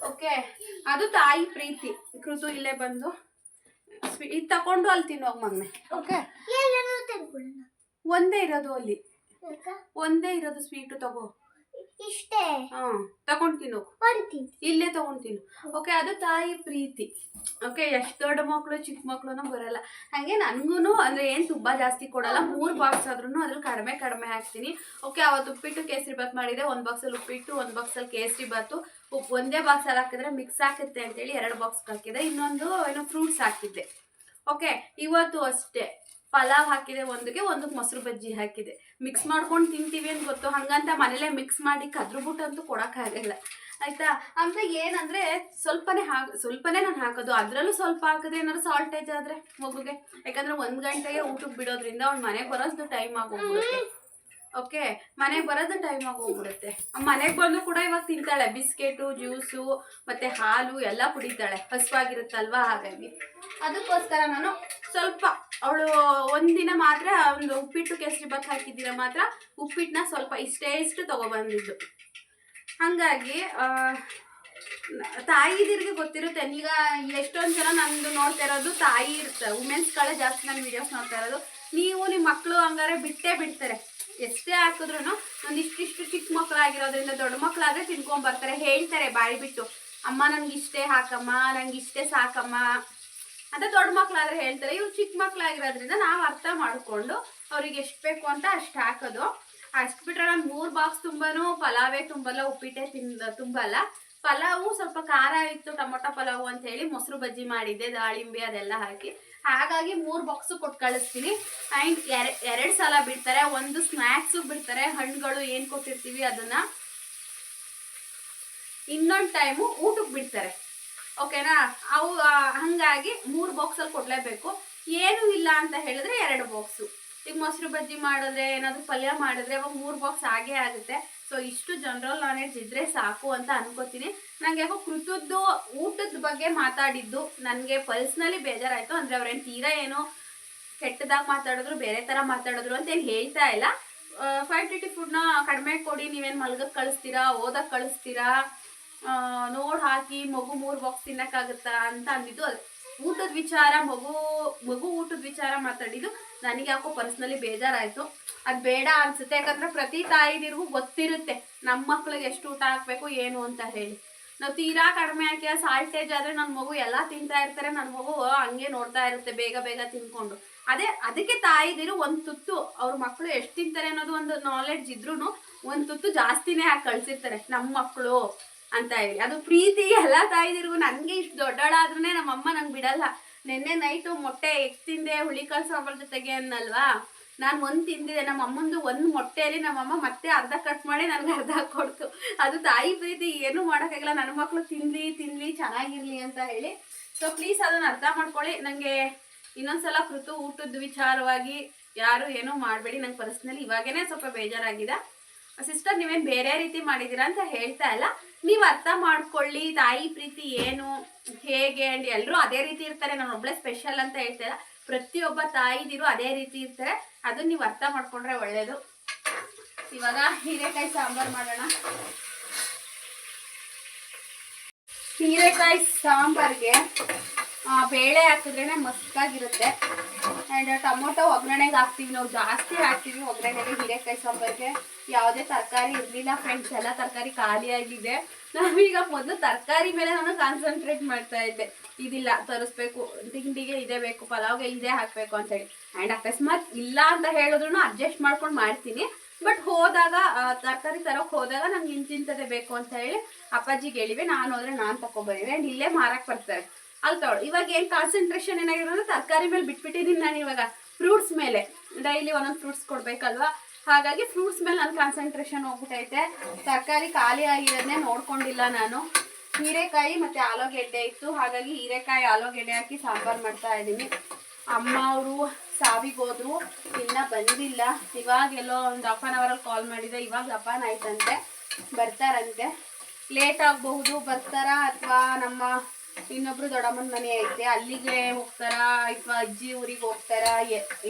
ಓಕೆ ಅದು ತಾಯಿ ಪ್ರೀತಿ. ಕೃತು ಇಲ್ಲೇ ಬಂದು ಸ್ವೀ- ಇದು ತಗೊಂಡು ಅಲ್ಲಿ ತಿನ್ನೋಗಿ ಮೊನ್ನೆ ಓಕೆ. ಒಂದೇ ಇರೋದು ಅಲ್ಲಿ. ಒಂದೇ ಇರೋದು ಸ್ವೀಟು ತಗೋ. ಇಷ್ಟೇ? ಹಾ ತಗೊಂಡ್ ತಿನ್ನು. ಇಲ್ಲೇ ತಗೊಂಡ್ ತಿನ್ನು. ಓಕೆ ಅದು ತಾಯಿ ಪ್ರೀತಿ. ಓಕೆ ಎಷ್ಟು ದೊಡ್ಡ ಮಕ್ಕಳು ಚಿಕ್ಕ ಮಕ್ಕಳು ಬರಲ್ಲ. ಹಾಗೆ ನನಗೂ ಅಂದ್ರೆ ಏನು ತುಪ್ಪ ಜಾಸ್ತಿ ಕೊಡಲ್ಲ. ಮೂರು ಬಾಕ್ಸ್ ಆದ್ರೂ ಅದ್ರಲ್ಲಿ ಕಡಿಮೆ ಕಡಿಮೆ ಹಾಕ್ತೀನಿ. ಓಕೆ ಅವತ್ತು ಉಪ್ಪಿಟ್ಟು ಕೇಸರಿ ಬಾತ್ ಮಾಡಿದೆ. ಒಂದು ಬಾಕ್ಸಲ್ಲಿ ಉಪ್ಪಿಟ್ಟು ಒಂದು ಬಾಕ್ಸಲ್ಲಿ ಕೇಸರಿ ಬಾತು. ಉಪ್ ಒಂದೇ ಬಾಕ್ಸಲ್ಲಿ ಹಾಕಿದ್ರೆ ಮಿಕ್ಸ್ ಆಗುತ್ತೆ ಅಂತೇಳಿ ಎರಡು ಬಾಕ್ಸ್ ಹಾಕಿದೆ. ಇನ್ನೊಂದು ಏನೋ ಫ್ರೂಟ್ಸ್ ಹಾಕಿದ್ದೆ. ಓಕೆ ಇವತ್ತು ಅಷ್ಟೇ. ಪಲಾವ್ ಹಾಕಿದೆ ಒಂದಕ್ಕೆ ಒಂದಕ್ಕೆ ಮೊಸರು ಬಜ್ಜಿ ಹಾಕಿದೆ. ಮಿಕ್ಸ್ ಮಾಡ್ಕೊಂಡು ತಿಂತೀವಿ ಅಂತ ಗೊತ್ತು. ಹಂಗಂತ ಮನೇಲೇ ಮಿಕ್ಸ್ ಮಾಡಿ ಕದ್ರುಬಿಟ್ಟಂತೂ ಕೊಡೋಕ್ಕಾಗಲ್ಲ ಆಯಿತಾ? ಅಂದ್ರೆ ಏನಂದ್ರೆ ಸ್ವಲ್ಪನೇ ಹಾಕ್, ಸ್ವಲ್ಪನೇ ನಾನು ಹಾಕೋದು. ಅದರಲ್ಲೂ ಸ್ವಲ್ಪ ಹಾಕಿದ್ರೆ ಏನಾದ್ರು ಸಾಲ್ಟೇಜ್ ಆದರೆ ಮಗುಗೆ. ಯಾಕಂದ್ರೆ ಒಂದು ಗಂಟೆಗೆ ಊಟಕ್ಕೆ ಬಿಡೋದ್ರಿಂದ ಅವ್ನು ಮನೆಗೆ ಬರೋದು ಟೈಮ್ ಆಗೋಗ್ಬಿಡುತ್ತೆ. ಓಕೆ, ಮನೆಗೆ ಬರೋದು ಟೈಮ್ ಆಗಿ ಹೋಗ್ಬಿಡುತ್ತೆ ಮನೆಗೆ ಬಂದು ಕೂಡ ಇವಾಗ ತಿಂತಾಳೆ, ಬಿಸ್ಕೆಟು ಜ್ಯೂಸು ಮತ್ತೆ ಹಾಲು ಎಲ್ಲ ಕುಡಿತಾಳೆ, ಹಸುವಾಗಿರುತ್ತಲ್ವಾ ಹಾಗಾಗಿ. ಅದಕ್ಕೋಸ್ಕರ ನಾನು ಸ್ವಲ್ಪ ಅವಳು ಒಂದಿನ ಮಾತ್ರ ಒಂದು ಉಪ್ಪಿಟ್ಟು ಕೇಸರಿ ಬಾತ್ ಹಾಕಿದ್ದೀರ ಮಾತ್ರ ಉಪ್ಪಿಟ್ಟನ್ನ ಸ್ವಲ್ಪ ಇಷ್ಟೇ ಇಷ್ಟು ತಗೊಬಂದಿದ್ದು. ಹಾಗಾಗಿ ತಾಯಿದಿರಿಗೆ ಗೊತ್ತಿರುತ್ತೆ ಈಗ ಎಷ್ಟೊಂದು ಜನ ನಂದು ನೋಡ್ತಾ ಇರೋದು ತಾಯಿ ಇರುತ್ತೆ ವುಮೆನ್ಸ್ಗಳೇ ಜಾಸ್ತಿ ನನ್ನ ವಿಡಿಯೋಸ್ ನೋಡ್ತಾ ಇರೋದು. ನೀವು ನಿಮ್ಮ ಮಕ್ಕಳು ಹಂಗಾರೆ ಬಿಟ್ಟೇ ಬಿಡ್ತಾರೆ. ಎಷ್ಟೇ ಹಾಕಿದ್ರು ಒಂದಿಷ್ಟಿಷ್ಟು ಚಿಕ್ಕ ಮಕ್ಕಳಾಗಿರೋದ್ರಿಂದ ದೊಡ್ಡ ಮಕ್ಕಳಾದ್ರೆ ತಿನ್ಕೊಂಡ್ ಬರ್ತಾರೆ. ಹೇಳ್ತಾರೆ ಬಾಯಿ ಬಿಟ್ಟು, ಅಮ್ಮ ನನ್ಗೆ ಇಷ್ಟೇ ಹಾಕಮ್ಮ, ನಂಗೆ ಇಷ್ಟೇ ಸಾಕಮ್ಮ ಅಂತ ದೊಡ್ಡ ಮಕ್ಕಳಾದ್ರೆ ಹೇಳ್ತಾರೆ. ಇವ್ರು ಚಿಕ್ಕ ಮಕ್ಕಳಾಗಿರೋದ್ರಿಂದ ನಾವು ಅರ್ಥ ಮಾಡಿಕೊಂಡು ಅವ್ರಿಗೆ ಎಷ್ಟು ಬೇಕು ಅಂತ ಅಷ್ಟು ಹಾಕೋದು. ಅಷ್ಟು ಬಿಟ್ರೆ ನಾನು ಮೂರು ಬಾಕ್ಸ್ ತುಂಬಾನು ಪಲಾವೇ ತುಂಬಲ್ಲ, ಉಪ್ಪಿಟ್ಟೆ ತಿನ್ ತುಂಬಲ್ಲ. ಪಲಾವು ಸ್ವಲ್ಪ ಖಾರ ಇತ್ತು, ಟೊಮೊಟೊ ಪಲಾವು ಅಂತ ಹೇಳಿ ಮೊಸರು ಬಜ್ಜಿ ಮಾಡಿದ್ದೆ, ದಾಳಿಂಬೆ ಅದೆಲ್ಲ ಹಾಕಿ. ಹಾಗಾಗಿ ಮೂರು ಬಾಕ್ಸು ಕೊಟ್ಟು ಕಳಿಸ್ತೀನಿ. ಆ್ಯಂಡ್ ಎರಡು ಎರಡು ಸಲ ಬಿಡ್ತಾರೆ, ಒಂದು ಸ್ನ್ಯಾಕ್ಸು ಬಿಡ್ತಾರೆ, ಹಣ್ಣುಗಳು ಏನು ಕೊಟ್ಟಿರ್ತೀವಿ ಅದನ್ನು. ಇನ್ನೊಂದು ಟೈಮು ಊಟಕ್ಕೆ ಬಿಡ್ತಾರೆ. ಓಕೆನಾ ಅವು ಹಾಗಾಗಿ ಮೂರು ಬಾಕ್ಸಲ್ಲಿ ಕೊಡಲೇಬೇಕು. ಏನೂ ಇಲ್ಲ ಅಂತ ಹೇಳಿದ್ರೆ ಎರಡು ಬಾಕ್ಸು ಈಗ ಮೊಸರು ಬಜ್ಜಿ ಮಾಡಿದ್ರೆ, ಏನಾದರೂ ಪಲ್ಯ ಮಾಡಿದ್ರೆ ಅವಾಗ ಮೂರು ಬಾಕ್ಸ್ ಆಗೇ ಆಗುತ್ತೆ. ಸೊ ಇಷ್ಟು ಜನರಲ್ ನಾಲೆಡ್ಜ್ ಇದ್ರೆ ಸಾಕು ಅಂತ ಅನ್ಕೋತೀನಿ. ನಂಗೆ ಯಾಕೋ ಕೃತದ್ದು, ಊಟದ ಬಗ್ಗೆ ಮಾತಾಡಿದ್ದು ನನಗೆ ಪರ್ಸ್ನಲಿ ಬೇಜಾರಾಯಿತು. ಅಂದರೆ ಅವ್ರೇನು ತೀರಾ ಏನು ಕೆಟ್ಟದಾಗಿ ಮಾತಾಡಿದ್ರು, ಬೇರೆ ಥರ ಮಾತಾಡಿದ್ರು ಅಂತ ಹೇಳ್ತಾ ಇಲ್ಲ. ಕ್ವಾಂಟಿಟಿ ಫುಡ್ನ ಕಡಿಮೆ ಕೊಡಿ. ನೀವೇನು ಮಲ್ಗಕ್ಕೆ ಕಳಿಸ್ತೀರಾ ಓದಕ್ಕೆ ಕಳಿಸ್ತೀರಾ ನೋಡಿ ಹಾಕಿ ಮಗು ಮೂರು ಬಾಕ್ಸ್ ತಿನ್ನಕ್ಕಾಗುತ್ತಾ ಅಂತ ಅಂದಿದ್ದು ಅದು. ಊಟದ ವಿಚಾರ, ಮಗು ಮಗು ಊಟದ ವಿಚಾರ ಮಾತಾಡಿದ್ದು. ನನಗೆ ಯಾಕೋ ಪರ್ಸ್ನಲಿ ಬೇಜಾರಾಯಿತು. ಅದು ಬೇಡ ಅನ್ಸುತ್ತೆ, ಯಾಕಂದರೆ ಪ್ರತಿ ತಾಯಿದಿರಿಗೂ ಗೊತ್ತಿರುತ್ತೆ ನಮ್ಮ ಮಕ್ಳಿಗೆ ಎಷ್ಟು ಊಟ ಹಾಕಬೇಕು, ಏನು ಅಂತ ಹೇಳಿ. ನಾವು ತೀರಾ ಕಡಿಮೆ ಹಾಕಿ ಸಾಲ್ಟೇಜ್ ಆದರೆ ನನ್ನ ಮಗು ಎಲ್ಲ ತಿಂತಾ ಇರ್ತಾರೆ ನನ್ನ ಮಗು ಹಂಗೆ ನೋಡ್ತಾ ಇರುತ್ತೆ ಬೇಗ ಬೇಗ ತಿನ್ಕೊಂಡು. ಅದೇ ಅದಕ್ಕೆ ತಾಯಿದಿರು ಒಂದು ತುತ್ತು, ಅವ್ರ ಮಕ್ಕಳು ಎಷ್ಟು ತಿಂತಾರೆ ಅನ್ನೋದು ಒಂದು ನಾಲೆಡ್ಜ್ ಇದ್ರೂ ಒಂದು ತುತ್ತು ಜಾಸ್ತಿನೇ ಹಾಕಿ ಕಳಿಸಿರ್ತಾರೆ ನಮ್ಮ ಮಕ್ಕಳು ಅಂತ ಹೇಳಿ. ಅದು ಪ್ರೀತಿ ಎಲ್ಲ ತಾಯಿದಿರಿಗೂ ನನಗೆ ಇಷ್ಟು ನಮ್ಮ ನಮ್ಮಮ್ಮ ನಂಗೆ ಬಿಡಲ್ಲ. ನಿನ್ನೆ ನೈಟು ಮೊಟ್ಟೆ ಎಗ್ ತಿಂದೆ ಹುಳಿಕಾಳು ಸಾಂಬಾರ್ ಜೊತೆಗೆ ಅನ್ನಲ್ವಾ? ನಾನು ಒಂದು ತಿಂದಿದೆ, ನಮ್ಮ ಅಮ್ಮಂದು ಒಂದು ಮೊಟ್ಟೆಯಲ್ಲಿ ನಮ್ಮಮ್ಮ ಮತ್ತೆ ಅರ್ಧ ಕಟ್ ಮಾಡಿ ನನಗೆ ಅರ್ಧ ಕೊಡ್ತು. ಅದು ತಾಯಿ ಪ್ರೀತಿ, ಏನೂ ಮಾಡೋಕ್ಕಾಗಲ್ಲ. ನನ್ನ ಮಕ್ಕಳು ತಿನ್ಲಿ ತಿನ್ಲಿ, ಚೆನ್ನಾಗಿರ್ಲಿ ಅಂತ ಹೇಳಿ. ಸೊ ಪ್ಲೀಸ್ ಅದನ್ನು ಅರ್ಥ ಮಾಡ್ಕೊಳ್ಳಿ. ನನಗೆ ಇನ್ನೊಂದ್ಸಲ ಕೃತು ಊಟದ ವಿಚಾರವಾಗಿ ಯಾರು ಏನೂ ಮಾಡಬೇಡಿ. ನಂಗೆ ಪರ್ಸ್ನಲಿ ಇವಾಗೇನೆ ಸ್ವಲ್ಪ ಬೇಜಾರಾಗಿದೆ. ಸಿಸ್ಟರ್ ನೀವೇನು ಬೇರೆ ರೀತಿ ಮಾಡಿದ್ದೀರಾ ಅಂತ ಹೇಳ್ತಾ ಇಲ್ಲ. ನೀವು ಅರ್ಥ ಮಾಡ್ಕೊಳ್ಳಿ, ತಾಯಿ ಪ್ರೀತಿ ಏನು, ಹೇಗೆ ಅಂಡ್ ಎಲ್ಲರೂ ಅದೇ ರೀತಿ ಇರ್ತಾರೆ. ನಾನು ಒಬ್ಬಳೆ ಸ್ಪೆಷಲ್ ಅಂತ ಹೇಳ್ತಾ ಇಲ್ಲ. ಪ್ರತಿಯೊಬ್ಬ ತಾಯಿದಿರು ಅದೇ ರೀತಿ ಇರ್ತಾರೆ. ಅದನ್ನ ನೀವು ಅರ್ಥ ಮಾಡ್ಕೊಂಡ್ರೆ ಒಳ್ಳೇದು. ಇವಾಗ ಹೀರೆಕಾಯಿ ಸಾಂಬಾರ್ ಮಾಡೋಣ. ಹೀರೆಕಾಯಿ ಸಾಂಬಾರ್ಗೆ ಬೇಳೆ ಹಾಕಿದ್ರೇನೆ ಮಸ್ತಾಗಿರುತ್ತೆ. ಆ್ಯಂಡ್ ಟೊಮೊಟೊ ಒಗ್ಗರಣೆಗೆ ಹಾಕ್ತೀವಿ. ನಾವು ಜಾಸ್ತಿ ಹಾಕ್ತೀವಿ ಒಗ್ಗರಣೆಗೆ ಹೀರೆಕಾಯಿ ಸಾಂಬಾರಿಗೆ. ಯಾವುದೇ ತರಕಾರಿ ಇರಲಿಲ್ಲ ಫ್ರೆಂಡ್ಸ್ ಎಲ್ಲ ತರಕಾರಿ ಖಾಲಿಯಾಗಿದೆ ನಾವೀಗ ಮೊದಲು ತರಕಾರಿ ಮೇಲೆ ನಾನು ಕಾನ್ಸಂಟ್ರೇಟ್ ಮಾಡ್ತಾ ಇದ್ದೆ. ಇದಿಲ್ಲ, ತರಿಸ್ಬೇಕು. ತಿಂಡಿಗೆ ಇದೇ ಬೇಕು, ಪಲಾವ್ಗೆ ಇದೇ ಹಾಕಬೇಕು ಅಂತೇಳಿ ಆ್ಯಂಡ್ ಅಕಸ್ಮಾತ್ ಇಲ್ಲ ಅಂತ ಹೇಳಿದ್ರು ಅಡ್ಜಸ್ಟ್ ಮಾಡ್ಕೊಂಡು ಮಾಡ್ತೀನಿ. ಬಟ್ ಹೋದಾಗ ತರಕಾರಿ ತರೋಕೆ ಹೋದಾಗ ನಂಗೆ ಇಂತಿಂಥದ್ದೇ ಬೇಕು ಅಂತ ಹೇಳಿ ಅಪ್ಪಾಜಿಗೆ ಹೇಳಿವೆ. ನಾನು ಹೋದ್ರೆ ನಾನು ತಗೊಬರಿವೆ ಆ್ಯಂಡ್ ಇಲ್ಲೇ ಮಾರಕ್ಕೆ ಬರ್ತಾರೆ. ಅಲ್ಲಿ ತಗೊಳ್ಳಿ. ಇವಾಗ ಏನು ಕಾನ್ಸಂಟ್ರೇಷನ್ ಏನಾಗಿರೋದು ತರಕಾರಿ ಮೇಲೆ ಬಿಟ್ಬಿಟ್ಟಿದ್ದೀನಿ ನಾನು ಇವಾಗ. ಫ್ರೂಟ್ಸ್ ಮೇಲೆ. ಡೈಲಿ ಒಂದೊಂದು ಫ್ರೂಟ್ಸ್ ಕೊಡಬೇಕಲ್ವಾ? ಹಾಗಾಗಿ ಫ್ರೂಟ್ಸ್ ಮೇಲೆ ನನ್ನ ಕಾನ್ಸಂಟ್ರೇಷನ್ ಹೋಗ್ಬಿಟ್ಟೈತೆ ತರಕಾರಿ ಖಾಲಿ ಆಗಿರೋದನ್ನೇ ನೋಡ್ಕೊಂಡಿಲ್ಲ ನಾನು. ಹೀರೆಕಾಯಿ ಮತ್ತು ಆಲೂಗೆಡ್ಡೆ ಇತ್ತು. ಹಾಗಾಗಿ ಹೀರೆಕಾಯಿ, ಆಲೂಗೆಡ್ಡೆ ಹಾಕಿ ಸಾಂಬಾರು ಮಾಡ್ತಾ ಇದ್ದೀನಿ. ಅಮ್ಮ ಅವರು ಸಾವಿಗೆ ಹೋದ್ರು. ಇನ್ನ ಬಂದಿಲ್ಲ. ಇವಾಗೆಲ್ಲೋ ಒಂದು ಹಾಫ್ ಆನ್ ಕಾಲ್ ಮಾಡಿದೆ. ಇವಾಗ ಅಪ್ಪನ ಆಯ್ತಂತೆ. ಬರ್ತಾರಂತೆ. ಲೇಟ್ ಆಗಬಹುದು. ಬರ್ತಾರಾ ಅಥವಾ ನಮ್ಮ ಇನ್ನೊಬ್ರು ದೊಡ್ಡಮ್ಮನ ಮನೆ ಐತೆ. ಅಲ್ಲಿಗೆ ಹೋಗ್ತಾರಾ? ಅಥವಾ ಅಜ್ಜಿ ಊರಿಗೆ ಹೋಗ್ತಾರಾ?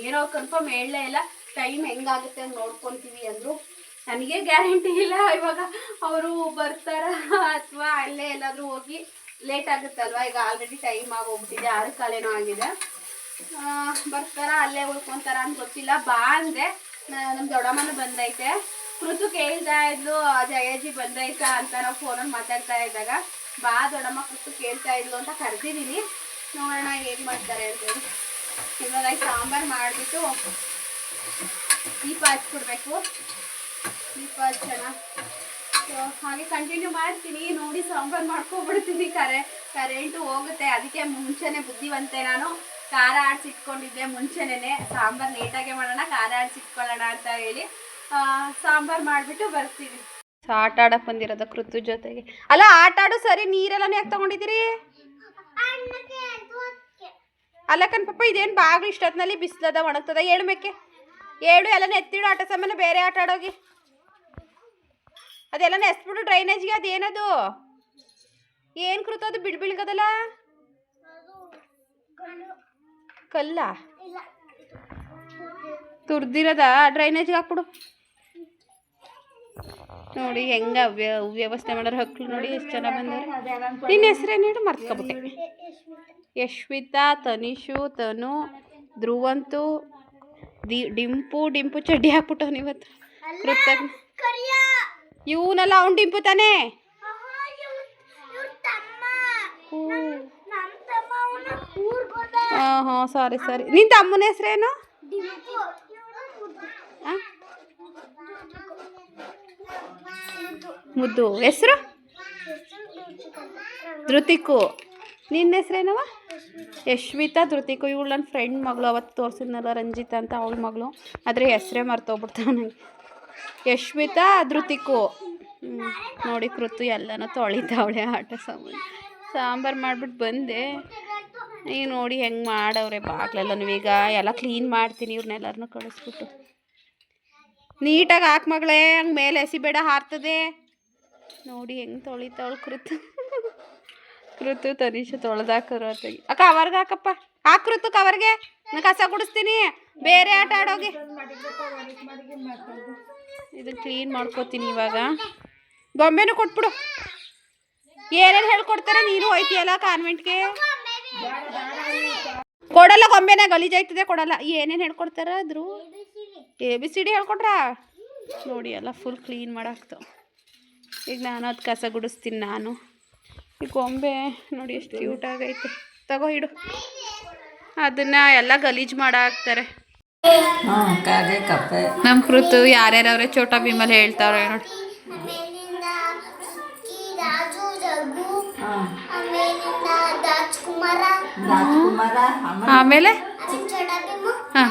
ಏನೋ ಕನ್ಫರ್ಮ್ ಹೇಳಲೇ ಇಲ್ಲ. ಟೈಮ್ ಹೆಂಗಾಗುತ್ತೆ ಅಂತ ನೋಡ್ಕೊಂತೀವಿ ಅಂದ್ರು. ನನಗೆ ಗ್ಯಾರಂಟಿ ಇಲ್ಲ. ಇವಾಗ ಅವರು ಬರ್ತಾರ ಅಥವಾ ಅಲ್ಲೇ ಎಲ್ಲಾದರೂ ಹೋಗಿ ಲೇಟ್ ಆಗುತ್ತಲ್ವಾ ಈಗ ಆಲ್ರೆಡಿ ಟೈಮ್ ಆಗೋಗ್ಬಿಟ್ಟಿದೆ ಆರು ಕಾಲೇನೋ ಆಗಿದೆ. ಬರ್ತಾರ? ಅಲ್ಲೇ ಉಳ್ಕೊಂತಾರ ಅಂತ ಗೊತ್ತಿಲ್ಲ. ಬಾ ಅಂದೆ. ನಮ್ಮ ನಮ್ ದೊಡ್ಡಮ್ಮನ ಬಂದೈತೆ. ಕೃತು ಕೇಳ್ತಾ ಇದ್ಲು. ಜಯಜಿ ಬಂದೈತಾ ಅಂತ ನಾವು ಫೋನಲ್ಲಿ ಮಾತಾಡ್ತಾ ಇದ್ದಾಗ. ಬಾ ದೊಡ್ಡಮ್ಮ ಕುತ್ತು ಕೇಳ್ತಾ ಇದ್ಲು ಅಂತ ಕರೆದಿದ್ದೀನಿ. ನೋಡೋಣ ಏನು ಮಾಡ್ತಾರೆ ಅಂತೇಳಿ ಇವಾಗ ಸಾಂಬಾರು ಮಾಡಿಬಿಟ್ಟು ದೀಪ ಹಚ್ಕೊಡ್ಬೇಕು. ದೀಪ ಹಚ್ಚೋಣ. ಸೊ ಹಾಗೆ ಕಂಟಿನ್ಯೂ ಮಾಡ್ತೀನಿ. ನೋಡಿ ಸಾಂಬಾರು ಮಾಡ್ಕೊಬಿಡ್ತೀನಿ ಕರೆ, ಕರೆಂಟು ಹೋಗುತ್ತೆ. ಅದಕ್ಕೆ ಮುಂಚೆನೇ ಬುದ್ಧಿವಂತೆ ನಾನು ಖಾರ ಆಡ್ಸಿಟ್ಕೊಂಡಿದ್ದೆ ಮುಂಚೆನೇ ಸಾಂಬಾರು ನೀಟಾಗೆ ಮಾಡೋಣ, ಖಾರ ಆಡ್ಸಿಟ್ಕೊಳ್ಳೋಣ ಅಂತ ಹೇಳಿ ಸಾಂಬಾರು ಮಾಡಿಬಿಟ್ಟು ಬರ್ತೀವಿ ಆಟ ಆಡಕ್ ಬಂದಿರೋದ ಕೃತು ಜೊತೆಗೆ. ಅಲ್ಲ, ಆಟ ಆಡು ಸರಿ ನೀರೆಲ್ಲಾನು ಯಾಕೆ ತಗೊಂಡಿದ್ದೀರಿ? ಅಲ್ಲ ಕಣ್ ಪಪ್ಪ ಇದೇನು ಬಾಗ್ಲು ಇಷ್ಟೊತ್ತಿನಲ್ಲಿ ಬಿಸಿಲದ, ಒಣಗ್ತದ? ಏಳು ಮೇಕೆ. ಏಳು, ಎಲ್ಲನ ಎತ್ತಿಡು. ಆಟ ಸಾಮಾನು ಬೇರೆ ಆಟ ಆಡೋಗಿ. ಅದೆಲ್ಲನ ಎಸ್ಬಿಡು ಡ್ರೈನೇಜ್ಗೆ, ಅದೇನದು? ಏನು ಕೃತ ಅದು ಬಿಡ್ ಬಿಳ್ಗದಲ್ಲ? ಕಲ್ಲ? ತುರ್ದಿರದ ಡ್ರೈನೇಜ್ಗೆ ಹಾಕ್ಬಿಡು. ನೋಡಿ ಹೆಂಗ ವ್ಯ ವ್ಯವಸ್ಥೆ ಮಾಡೋರು ಹಕ್ಕಳು ನೋಡಿ ಎಷ್ಟು ಜನ ಬಂದಾರೆ. ನಿನ್ನ ಹೆಸ್ರೇನು ಹೇಳು? ಮರ್ತ್ಕೊಬಿಟ್ಟೆ. ಯಶ್ವಿತಾ ತನಿಷು ತನು ಧ್ರುವಂತು ದಿ ಡಿಂಪು ಡಿಂಪು ಚಡ್ಡಿ ಹಾಕ್ಬಿಟ್ಟವನು ಇವತ್ತು. ಕೃತಜ್ಞ. ಇವನಲ್ಲ ಅವ್ನು ಡಿಂಪು ತಾನೇ? ಹಾಂ. ಹಾಂ ಸಾರಿ ಸಾರಿ ನಿನ್ನ ತಮ್ಮನ ಹೆಸರೇನು ಡಿಂಪು. ಮುದ್ದು. ಹೆಸರು? ಧೃತಿಕು. ನಿನ್ನ ಹೆಸ್ರೇನವ ಯಶ್ವಿತಾ ಧೃತಿಕು. ಇವಳು ನನ್ನ ಫ್ರೆಂಡ್ ಮಗಳು. ಅವತ್ತು ತೋರಿಸಿದ್ನಲ್ಲ ರಂಜಿತಾ ಅಂತ ಅವಳ ಮಗಳು. ಆದರೆ ಹೆಸರೇ ಮರ್ತೋಗ್ಬಿಡ್ತಾವೆ ನನಗೆ ಯಶ್ವಿತಾ ಧೃತಿಕು. ನೋಡಿ ಕೃತು ಎಲ್ಲನೂ ತೊಳಿತಾವಳೆ ಆಟ ಸಾಂಬಾರು ಸಾಂಬಾರು ಮಾಡಿಬಿಟ್ಟು ಬಂದೆ. ಈಗ ನೋಡಿ ಹೆಂಗೆ ಮಾಡವ್ರೆ ಬಾಗ್ಲೆಲ್ಲನೂ. ಈಗ ಎಲ್ಲ ಕ್ಲೀನ್ ಮಾಡ್ತೀನಿ ಇವ್ರನ್ನೆಲ್ಲರನ್ನೂ ಕಳಿಸ್ಬಿಟ್ಟು. ನೀಟಾಗಿ ಹಾಕ್ ಮಗಳೇ. ಹಂಗೆ ಮೇಲೆ ಎಸಿಬೇಡ, ಹಾರ್ತದೆ. ನೋಡಿ ಹೆಂಗೆ ತೊಳಿತಾವಳು ಕೃತು. ಕೃತು ತನಿಷ ತೊಳ್ದಾಕರು ಅಕ್ಕ, ಅವರ್ಗೆ ಹಾಕಪ್ಪ. ಹಾಕ್ ಕೃತು ಕವರ್ಗೆ ನಾನು ಕಸ ಗುಡಿಸ್ತೀನಿ. ಬೇರೆ ಆಟ ಆಡೋಗಿ. ಇದು ಕ್ಲೀನ್ ಮಾಡ್ಕೋತೀನಿ ಇವಾಗ. ಗೊಂಬೆನೂ ಕೊಟ್ಬಿಡು. ಏನೇನು ಹೇಳ್ಕೊಡ್ತಾರೆ ನೀನು ಹೋಯ್ತೀಯಲ್ಲ ಕಾನ್ವೆಂಟ್ಗೆ ಕೊಡಲ್ಲ ಗೊಂಬೆನ ಗಲೀಜಾಯ್ತದೆ ಕೊಡಲ್ಲ. ಏನೇನು ಹೇಳ್ಕೊಡ್ತಾರ ಅದ್ರು ಎ ಬಿ ಸಿ ಡಿ ನೋಡಿ ಎಲ್ಲ ಫುಲ್ ಕ್ಲೀನ್ ಮಾಡಾಕ್ತಾವ. ಈಗ ನಾನು ಅದು ಕಸ ಗುಡಿಸ್ತೀನಿ ನಾನು. ಈ ಗೊಂಬೆ ನೋಡಿ ಎಷ್ಟು ಕ್ಯೂಟ್ ಆಗೈತೆ. ತಗೋ ಇಡು. ಅದನ್ನ ಎಲ್ಲ ಗಲೀಜು ಮಾಡಾಕ್ತಾರೆ ಹಾಂ ಕಾಗೆ ಕಪ್ಪೆ. ನಮ್ಮ ಕೃತು ಯಾರ್ಯಾರವ್ರೆ ಚೋಟ ಭೀಮಲ್ಲಿ ಹೇಳ್ತಾವ್ರೆ ನೋಡಿ. ಆಮೇಲೆ? ಹಾಂ.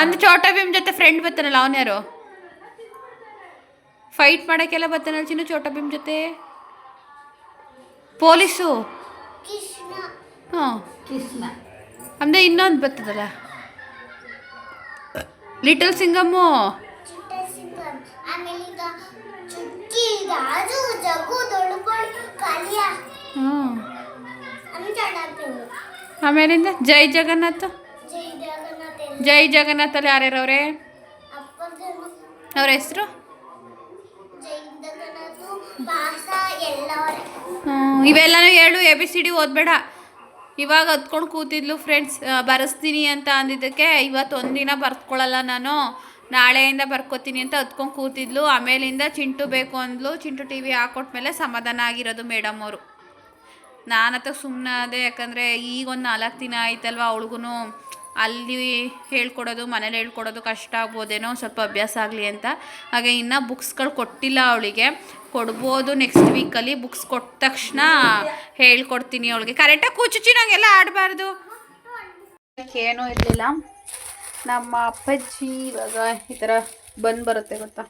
ಅಂದ್ರೆ ಚೋಟಾ ಭೀಮ್ ಜೊತೆ ಫ್ರೆಂಡ್ ಬರ್ತಾನಲ್ಲ ಅವನು ಯಾರು? ಫೈಟ್ ಮಾಡೋಕ್ಕೆಲ್ಲ ಬರ್ತಾನಲ್ಲ ಚಿನ್ನು ಚೋಟ ಭೀಮ್ ಜೊತೆ? ಪೊಲೀಸು? ಹಾಂ. ಅಂದರೆ ಇನ್ನೊಂದು ಬರ್ತದಲ್ಲ? ಲಿಟಲ್ ಸಿಂಗಮ್ಮು ಆಮೇಲಿಂದ ಜೈ ಜಗನ್ನಾಥ್. ಜೈ ಜಗನ್ನಾಥ. ಜಗನ್ನಾಥಲ್ಲಿ ಯಾರ್ಯಾರವ್ರೆ? ಅವ್ರ ಹೆಸರು ಜೈ ಜಗನ್ನಾಥು ಭಾಷ ಎಲ್ಲವರೇ ಇವೆಲ್ಲನೂ ಹೇಳು ಎ ಬಿ ಸಿ ಡಿ ಓದಬೇಡ. ಇವಾಗ ಹತ್ಕೊಂಡು ಕೂತಿದ್ಲು ಫ್ರೆಂಡ್ಸ್ ಬರೆಸ್ತೀನಿ ಅಂತ ಅಂದಿದ್ದಕ್ಕೆ ಇವತ್ತು ಒಂದಿನ ಬರ್ತ್ಕೊಳ್ಳಲ್ಲ ನಾನು. ನಾಳೆಯಿಂದ ಬರ್ಕೋತೀನಿ ಅಂತ ಹತ್ಕೊಂಡು ಕೂತಿದ್ಲು. ಆಮೇಲಿಂದ ಚಿಂಟು ಬೇಕು ಅಂದ್ಲು. ಚಿಂಟು ಟಿ ವಿ ಹಾಕೊಟ್ಮೇಲೆ ಸಮಾಧಾನ ಆಗಿರೋದು ಮೇಡಮ್ ಅವರು. ನಾನು ಸುಮ್ಮನೆ ಅದೇ ಯಾಕಂದರೆ ಈಗ ಒಂದು ನಾಲ್ಕು ದಿನ ಆಯ್ತಲ್ವ ಅವಳಿಗೂ ಅಲ್ಲಿ ಹೇಳ್ಕೊಡೋದು, ಮನೇಲಿ ಹೇಳ್ಕೊಡೋದು ಕಷ್ಟ ಆಗ್ಬೋದೇನೋ ಸ್ವಲ್ಪ ಅಭ್ಯಾಸ ಆಗಲಿ ಅಂತ. ಹಾಗೆ ಇನ್ನೂ ಬುಕ್ಸ್ಗಳು ಕೊಟ್ಟಿಲ್ಲ ಅವಳಿಗೆ. ಕೊಡ್ಬೋದು ನೆಕ್ಸ್ಟ್ ವೀಕಲ್ಲಿ ಬುಕ್ಸ್ ಕೊಟ್ಟ ತಕ್ಷಣ ಹೇಳ್ಕೊಡ್ತೀನಿ ಅವಳಿಗೆ. ಕರೆಕ್ಟಾಗಿ ಕೂಚುಚಿ ನಂಗೆಲ್ಲ ಆಡಬಾರ್ದು. ಏನೂ ಇರಲಿಲ್ಲ. ನಮ್ಮ ಅಪ್ಪಾಜಿ ಇವಾಗ ಈ ಥರ ಬಂದು ಬರುತ್ತೆ ಗೊತ್ತಾ?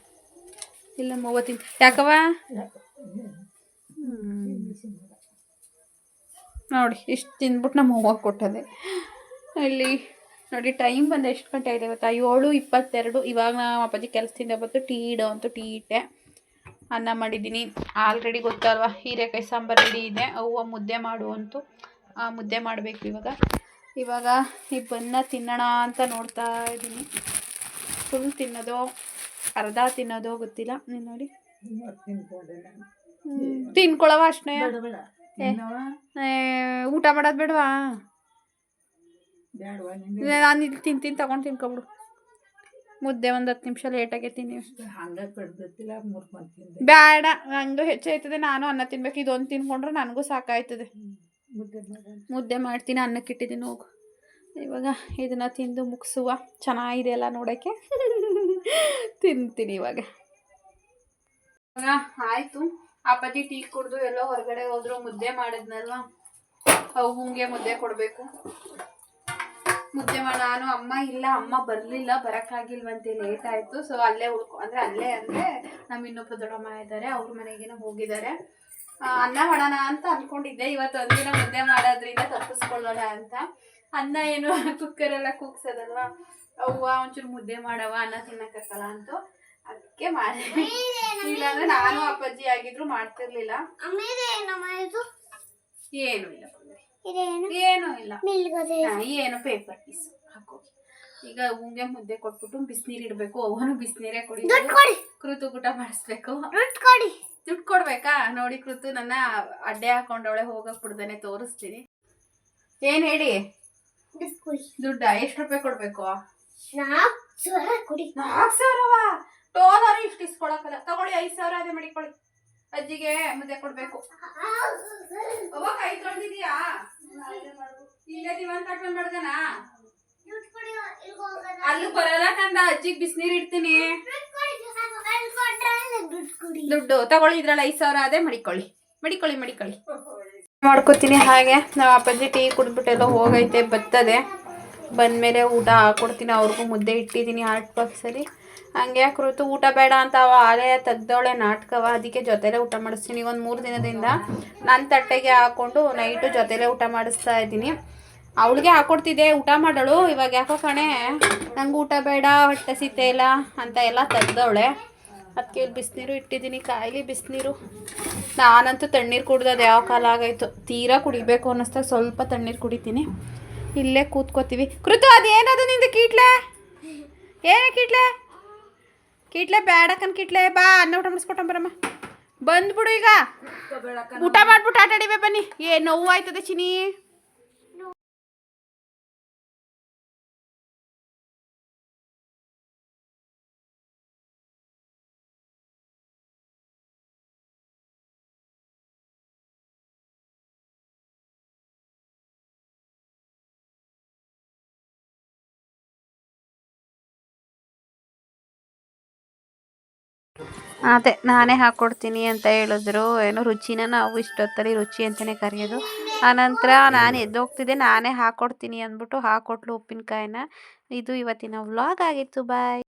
ಇಲ್ಲ ಮೂವತ್ತಿನ ಯಾಕವ ನೋಡಿ, ಇಷ್ಟು ತಿಂದ್ಬಿಟ್ಟು ನಮ್ಮ ಹೋಮ್ವರ್ಕ್ ಕೊಟ್ಟದೆ. ಇಲ್ಲಿ ನೋಡಿ ಟೈಮ್ ಬಂದು ಎಷ್ಟು ಗಂಟೆ ಆಗಿದೆ ಗೊತ್ತಾ? ಏಳು ಇಪ್ಪತ್ತೆರಡು. ಇವಾಗ ನಮ್ಮ ಅಪ್ಪಾಜಿ ಕೆಲಸದಿಂದ ಬಂತು ಟೀ ಇಡೋ ಅಂತ ಟೀ ಇಟ್ಟೆ. ಅನ್ನ ಮಾಡಿದ್ದೀನಿ. ಆಲ್ರೆಡಿ ಗೊತ್ತಲ್ವಾ? ಹೀರೆಕಾಯಿ ಸಾಂಬಾರು ರೆಡಿ ಇದೆ. ಅವ್ವ ಮುದ್ದೆ ಮಾಡು ಅಂತು. ಆ ಮುದ್ದೆ ಮಾಡಬೇಕು ಇವಾಗ. ಇವಾಗ ಈ ಬನ್ನ ತಿನ್ನೋಣ ಅಂತ ನೋಡ್ತಾ ಇದ್ದೀನಿ. ಫುಲ್ ತಿನ್ನೋದು ಅರ್ಧ ತಿನ್ನೋದು ಗೊತ್ತಿಲ್ಲ. ನೀನು ನೋಡಿ. ತಿನ್ಕೊಳವ ಅಷ್ಟೇ ಊಟ ಮಾಡೋದು ಬೇಡವಾ? ನಾನು ಇಲ್ಲಿ ತಿಂತೀನಿ ತಗೊಂಡು ತಿನ್ಕೊಬಿಡು. ಮುದ್ದೆ ಒಂದು ಹತ್ತು ನಿಮಿಷ ಲೇಟಾಗೆ ತಿನ್ನಿ ಬೇಡ ನಂದು ಹೆಚ್ಚಾಯ್ತದೆ ನಾನು ಅನ್ನ ತಿನ್ಬೇಕು ಇದೊಂದು ತಿನ್ಕೊಂಡ್ರೆ ನನಗೂ ಸಾಕಾಯ್ತದೆ. ಮುದ್ದೆ ಮಾಡ್ತೀನಿ. ಅನ್ನಕ್ಕೆ ಇಟ್ಟಿದ್ದೀನಿ ಹೋಗು. ಇವಾಗ ಇದನ್ನ ತಿಂದು ಮುಗಿಸುವ. ಚೆನ್ನಾಗಿದೆ ಅಲ್ಲ ನೋಡೋಕ್ಕೆ. ತಿಂತೀನಿ ಇವಾಗ. ಆಯ್ತು. ಅಪ್ಪಾಜಿ ಟೀ ಕುಡ್ದು ಎಲ್ಲೋ ಹೊರಗಡೆ ಹೋದ್ರು ಮುದ್ದೆ ಮಾಡಿದ್ನಲ್ವಾ? ಅವುಂಗೆ ಮುದ್ದೆ ಕೊಡಬೇಕು. ಮುದ್ದೆ ಮಾಡ ನಾನು ಅಮ್ಮ ಇಲ್ಲ ಅಮ್ಮ ಬರಲಿಲ್ಲ ಬರೋಕ್ಕಾಗಿಲ್ವಂತೆ ಲೇಟ್ ಆಯಿತು. ಸೊ ಅಲ್ಲೇ ಉಳ್ಕೊ ಅಂದರೆ ಅಲ್ಲೇ ಅಂದರೆ ನಮ್ಮ ಇನ್ನೊಬ್ಬರು ದೊಡ್ಡಮ್ಮ ಇದ್ದಾರೆ ಅವ್ರ ಮನೆಗೇನೋ ಹೋಗಿದ್ದಾರೆ. ಅನ್ನ ಮಾಡೋಣ ಅಂತ ಅಂದ್ಕೊಂಡಿದ್ದೆ ಇವತ್ತು ಒಂದಿನ ಮುದ್ದೆ ಮಾಡೋದ್ರಿಂದ ತಪ್ಪಿಸ್ಕೊಳ್ಳೋಣ ಅಂತ. ಅನ್ನ ಏನು ಕುಕ್ಕರೆಲ್ಲ ಕೂಗ್ಸೋದಲ್ವಾ? ಅವ್ವ ಒಂಚೂರು ಮುದ್ದೆ ಮಾಡವ ಅನ್ನ ತಿನ್ನಕ್ಕಾಗಲ್ಲ ಅಂತ. ಅದಕ್ಕೆ ಮಾಡಿದೆ ಇಲ್ಲಾಂದ್ರೆ ನಾನು ಅಪ್ಪಾಜಿ ಆಗಿದ್ರು ಮಾಡ್ತಿರ್ಲಿಲ್ಲ. ಏನು ಇಲ್ಲ. ಇದೇನು? ಏನೂ ಇಲ್ಲ. ಮಿಲ್ಗದೆ ಹಾ, ಏನು ಪೇಪರ್ ಪೀಸ್ ಹಾಕೋಗಿ. ಈಗ ಹೂಂಗೆ ಮುದ್ದೆ ಕೊಟ್ಬಿಟ್ಟು ಬಿಸಿನೀರು ಇಡಬೇಕು. ಅವನು ಬಿಸಿನೀರೇ ಕುಡಿ ದುಡ್ಡು ಕೊಡಿ. ಕೃತು ಊಟ ಮಾಡಿಸ್ಬೇಕು. ದುಡ್ಡು ಕೊಡಿ. ದುಡ್ಡು ಕೊಡ್ಬೇಕಾ? ನೋಡಿ ಕೃತು ನನ್ನ ಅಡ್ಡೆ ಹಾಕೊಂಡವಳೆ ಹೋಗಕ್ ಬಿಡ್ದೇನೆ ತೋರಿಸ್ತೀನಿ. ಏನ್ ಹೇಳಿ? ದುಡ್ಡು ಕೊಡಿ. ದುಡ್ಡ? ಎಷ್ಟು ರೂಪಾಯಿ ಕೊಡ್ಬೇಕು? ನಾಲ್ಕು ಸಾವಿರ ಕೊಡಿ. ನಾಲ್ಕು ಸಾವಿರವ? ಟೋಲಾರು ಇಷ್ಟು ಇಸ್ಕೊಳಕಲ್ಲ ತಗೊಳ್ಳಿ ಐದು ಸಾವಿರ ಅದೇ ಮಾಡಿಕೊಳ್ಳಿ. ಅಜ್ಜಿಗೆ ಮುದ್ದೆ ಕೊಡ್ಬೇಕು. ಅವ್ವ ಕೈ ತೊಳೆದಿದ್ಯಾ? ಇಲ್ಲೇ ದಿವಾನ್. ಅಲ್ಲಿ ಬರಲ್ಲ ಕಂದ, ಅಜ್ಜಿಗೆ ಬಿಸಿನೀರು ಇಡ್ತೀನಿ. ದುಡ್ಡು ತಗೊಳ್ಳಿ, ಇದ್ರಲ್ಲಿ ಐದು ಸಾವಿರ ಅದೇ ಮಡಿಕೊಳ್ಳಿ. ಮಡಿಕೊಳ್ಳಿ ಮಡಿಕೊಳ್ಳಿ. ಮಾಡ್ಕೋತೀನಿ ಹಾಗೆ. ನಾವು ಅಪ್ಪಾಜಿ ಟೀ ಕುಡಿದ್ಬಿಟ್ಟೆಲ್ಲ ಹೋಗೈತೆ ಬರ್ತದೆ ಬಂದಮೇಲೆ ಊಟ ಹಾಕೊಡ್ತೀನಿ, ಅವ್ರಿಗೂ ಮುದ್ದೆ ಇಟ್ಟಿದ್ದೀನಿ ಹಾಟ್ ಬಾಕ್ಸಲ್ಲಿ ಹಂಗೆ ಕೃತು ಊಟ ಬೇಡ ಅಂತ ಅವ ಆಲೆ ತೆಗ್ದವಳೆ ನಾಟಕವ, ಅದಕ್ಕೆ ಜೊತೆಲೇ ಊಟ ಮಾಡಿಸ್ತೀನಿ. ಒಂದು ಮೂರು ದಿನದಿಂದ ನನ್ನ ತಟ್ಟೆಗೆ ಹಾಕ್ಕೊಂಡು ನೈಟು ಜೊತೆಲೇ ಊಟ ಮಾಡಿಸ್ತಾ ಇದ್ದೀನಿ. ಅವಳಿಗೆ ಹಾಕ್ಕೊಡ್ತಿದ್ದೆ ಊಟ ಮಾಡೋಳು. ಇವಾಗ ಯಾಕೋ ಕಣೆ, ನಂಗೆ ಊಟ ಬೇಡ, ಹೊಟ್ಟೆ ಸಿತೆ ಇಲ್ಲ ಅಂತ ಎಲ್ಲ ತೆಗ್ದವಳೆ. ಅದಕ್ಕೆ ಇಲ್ಲಿ ಬಿಸಿನೀರು ಇಟ್ಟಿದ್ದೀನಿ, ಕಾಯಿಲಿ ಬಿಸಿನೀರು. ನಾನಂತೂ ತಣ್ಣೀರು ಕುಡ್ದದು ಯಾವ ಕಾಲ ಆಗೈತು. ತೀರಾ ಕುಡಿಬೇಕು ಅನ್ನಿಸ್ದಾಗ ಸ್ವಲ್ಪ ತಣ್ಣೀರು ಕುಡಿತೀನಿ. ಇಲ್ಲೇ ಕೂತ್ಕೋತೀವಿ. ಕೃತು ಅದೇನದು ನಿಂದು ಕೀಟ್ಲೆ? ಏನೇ ಕೀಟ್ಲೆ? ಕೀಟ್ಲೆ ಬೇಡಕ್ಕನ್ ಕಿಟ್ಲೇ ಬಾ ಅನ್ನ ಊಟ ಮಾಡಿಸ್ಕೊಟ್ಟಂಬರಮ್ಮ ಬಂದ್ಬಿಡು ಈಗ. ಊಟ ಮಾಡ್ಬಿಟ್ಟು ಆಟಾಡಿವೆ ಬನ್ನಿ. ಏ ನೋವು ಆಯ್ತದೆ ಚಿನಿ ಅದೇ ನಾನೇ ಹಾಕ್ಕೊಡ್ತೀನಿ ಅಂತ ಹೇಳಿದ್ರು. ಏನೋ ರುಚಿನ ನಾವು ಇಷ್ಟೊತ್ತಲ್ಲಿ ರುಚಿ ಅಂತಲೇ ಕರೆಯೋದು. ಆನಂತರ ನಾನು ಎದ್ದೋಗ್ತಿದ್ದೆ ನಾನೇ ಹಾಕ್ಕೊಡ್ತೀನಿ ಅಂದ್ಬಿಟ್ಟು ಹಾಕ್ಕೊಟ್ಲು ಉಪ್ಪಿನಕಾಯಿನ ಇದು ಇವತ್ತಿನ ವ್ಲಾಗ್ ಆಗಿತ್ತು. ಬಾಯ್